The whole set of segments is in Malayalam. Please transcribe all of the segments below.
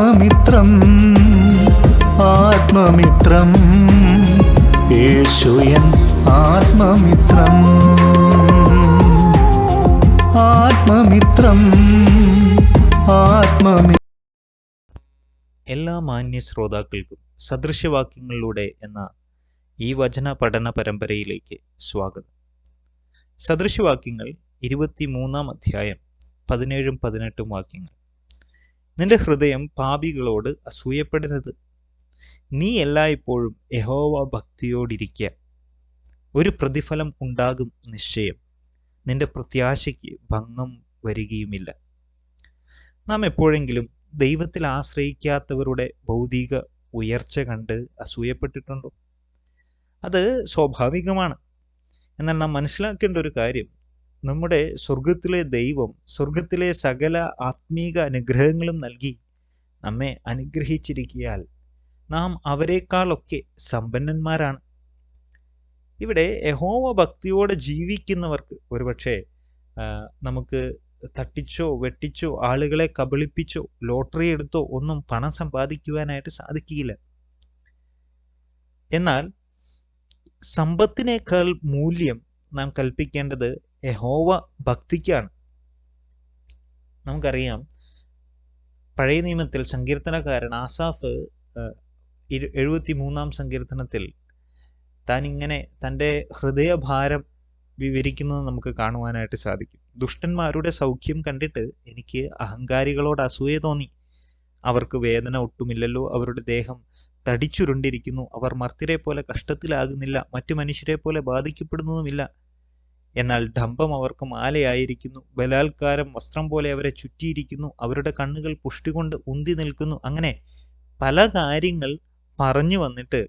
ആത്മമിത്രം ആത്മമിത്രം. യേശുയൻ ആത്മമിത്രം. ആത്മമിത്രം ആത്മമി എല്ലാ മാന്യ ശ്രോതാക്കൾക്കും സദൃശ്യവാക്യങ്ങളിലൂടെ എന്ന ഈ വചന പഠന പരമ്പരയിലേക്ക് സ്വാഗതം. സദൃശ്യവാക്യങ്ങൾ ഇരുപത്തിമൂന്നാം അധ്യായം പതിനേഴും പതിനെട്ടും വാക്യങ്ങൾ. നിന്റെ ഹൃദയം പാപികളോട് അസൂയപ്പെടരുത്. നീ എല്ലായ്പ്പോഴും യഹോവ ഭക്തിയോടിരിക്കുക ഒരു പ്രതിഫലം ഉണ്ടാകും നിശ്ചയം. നിന്റെ പ്രത്യാശയ്ക്ക് ഭംഗം വരികയുമില്ല. നാം എപ്പോഴെങ്കിലും ദൈവത്തിൽ ആശ്രയിക്കാത്തവരുടെ ഭൗതിക ഉയർച്ച കണ്ട് അസൂയപ്പെട്ടിട്ടുണ്ടോ? അത് സ്വാഭാവികമാണ്. എന്നാൽ നാം മനസ്സിലാക്കേണ്ട ഒരു കാര്യം നമ്മുടെ സ്വർഗത്തിലെ ദൈവം സ്വർഗത്തിലെ സകല ആത്മീക അനുഗ്രഹങ്ങളും നൽകി നമ്മെ അനുഗ്രഹിച്ചിരിക്കിയാൽ നാം അവരെക്കാളൊക്കെ സമ്പന്നന്മാരാണ്. ഇവിടെ യഹോവ ഭക്തിയോടെ ജീവിക്കുന്നവർക്ക് ഒരുപക്ഷെ നമുക്ക് തട്ടിച്ചോ വെട്ടിച്ചോ ആളുകളെ കബളിപ്പിച്ചോ ലോട്ടറി എടുത്തോ ഒന്നും പണം സമ്പാദിക്കുവാനായിട്ട് സാധിക്കില്ല എന്നാൽ സമ്പത്തിനേക്കാൾ മൂല്യം നാം കൽപ്പിക്കേണ്ടത് യഹോവ ഭക്തിക്കാണ്. നമുക്കറിയാം പഴയ നിയമത്തിൽ സങ്കീർത്തനക്കാരൻ ആസാഫ് എഴുപത്തി മൂന്നാം സങ്കീർത്തനത്തിൽ താൻ ഇങ്ങനെ തന്റെ ഹൃദയഭാരം വിവരിക്കുന്നത് നമുക്ക് കാണുവാനായിട്ട് സാധിക്കും. ദുഷ്ടന്മാരുടെ സൗഖ്യം കണ്ടിട്ട് എനിക്ക് അഹങ്കാരികളോട് അസൂയ തോന്നി. അവർക്ക് വേദന ഒട്ടുമില്ലല്ലോ അവരുടെ ദേഹം തടിച്ചുരുണ്ടിരിക്കുന്നു അവർ മർത്തിരെ പോലെ കഷ്ടത്തിലാകുന്നില്ല മറ്റു മനുഷ്യരെ പോലെ ബാധിക്കപ്പെടുന്നതുമില്ല. എന്നാൽ ഡംഭം അവർക്ക് മാലയായിരിക്കുന്നു. ബലാത്കാരം വസ്ത്രം പോലെ അവരെ ചുറ്റിയിരിക്കുന്നു. അവരുടെ കണ്ണുകൾ പുഷ്ടി കൊണ്ട് ഉന്തി നിൽക്കുന്നു. അങ്ങനെ പല കാര്യങ്ങൾ പറഞ്ഞു വന്നിട്ട്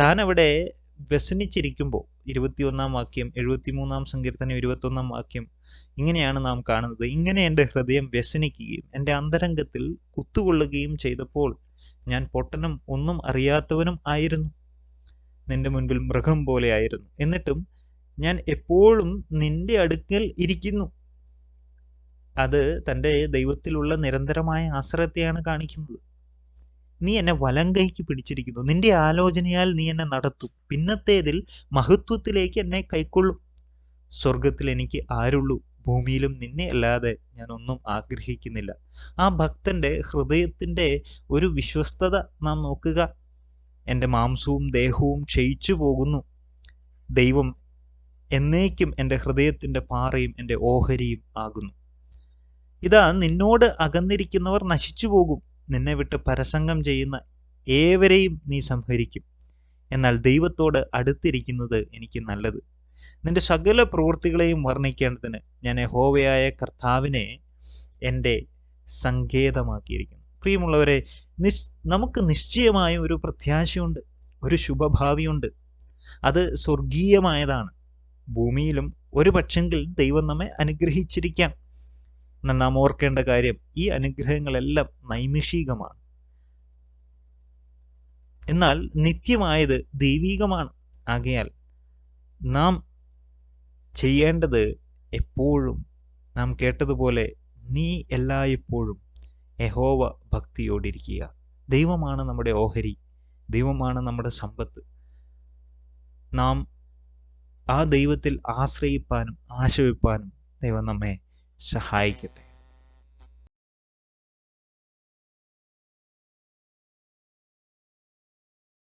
താൻ അവിടെ വ്യസനിച്ചിരിക്കുമ്പോൾ ഇരുപത്തിയൊന്നാം വാക്യം എഴുപത്തിമൂന്നാം സങ്കീർത്തനം ഇരുപത്തൊന്നാം വാക്യം ഇങ്ങനെയാണ് നാം കാണുന്നത്. ഇങ്ങനെ എന്റെ ഹൃദയം വ്യസനിക്കുകയും എന്റെ അന്തരംഗത്തിൽ കുത്തുകൊള്ളുകയും ചെയ്തപ്പോൾ ഞാൻ പൊട്ടനും ഒന്നും അറിയാത്തവനും ആയിരുന്നു. നിന്റെ മുൻപിൽ മൃഗം പോലെ ആയിരുന്നു. എന്നിട്ടും ഞാൻ എപ്പോഴും നിന്റെ അടുക്കൽ ഇരിക്കുന്നു. അത് തന്റെ ദൈവത്തിലുള്ള നിരന്തരമായ ആശ്രയത്തെയാണ് കാണിക്കുന്നത്. നീ എന്നെ വലം കൈക്ക് പിടിച്ചിരിക്കുന്നു. നിന്റെ ആലോചനയാൽ നീ എന്നെ നടത്തും. പിന്നത്തേതിൽ മഹത്വത്തിലേക്ക് എന്നെ കൈക്കൊള്ളും. സ്വർഗത്തിൽ എനിക്ക് ആരുള്ളൂ. ഭൂമിയിലും നിന്നെ അല്ലാതെ ഞാൻ ഒന്നും ആഗ്രഹിക്കുന്നില്ല. ആ ഭക്തന്റെ ഹൃദയത്തിന്റെ ഒരു വിശ്വസ്തത നാം നോക്കുക. എന്റെ മാംസവും ദേഹവും ക്ഷയിച്ചു പോകുന്നു. ദൈവം എന്നേക്കും എന്റെ ഹൃദയത്തിന്റെ പാറയും എന്റെ ഓഹരിയും ആകുന്നു. ഇതാ നിന്നോട് അകന്നിരിക്കുന്നവർ നശിച്ചു പോകും. നിന്നെ വിട്ട് പരസംഗം ചെയ്യുന്ന ഏവരെയും നീ സംഹരിക്കും. എന്നാൽ ദൈവത്തോട് അടുത്തിരിക്കുന്നത് എനിക്ക് നല്ലത്. നിന്റെ സകല പ്രവൃത്തികളെയും വർണിക്കേണ്ടതിന് ഞാൻ ഹോവയായ കർത്താവിനെ എന്റെ സങ്കേതമാക്കിയിരിക്കുന്നു. പ്രിയമുള്ളവരെ നിശ് നമുക്ക് നിശ്ചയമായും ഒരു പ്രത്യാശയുണ്ട് ഒരു ശുഭഭാവിയുണ്ട്. അത് സ്വർഗീയമായതാണ്. ഭൂമിയിലും ഒരു പക്ഷെങ്കിൽ ദൈവം നമ്മെ അനുഗ്രഹിച്ചിരിക്കാം. എന്നാൽ നാം ഓർക്കേണ്ട കാര്യം ഈ അനുഗ്രഹങ്ങളെല്ലാം നൈമിഷികമാണ്. എന്നാൽ നിത്യമായത് ദൈവീകമാണ്. ആകയാൽ നാം ചെയ്യേണ്ടത് എപ്പോഴും നാം കേട്ടതുപോലെ നീ എല്ലായ്പ്പോഴും യഹോവ ഭക്തിയോടിരിക്കുക. ദൈവമാണ് നമ്മുടെ ഓഹരി ദൈവമാണ് നമ്മുടെ സമ്പത്ത്. നാം ആ ദൈവത്തിൽ ആശ്രയിപ്പാനും ആശ്രയിപ്പാനും വെപ്പാനും ദൈവം നമ്മെ സഹായിക്കട്ടെ.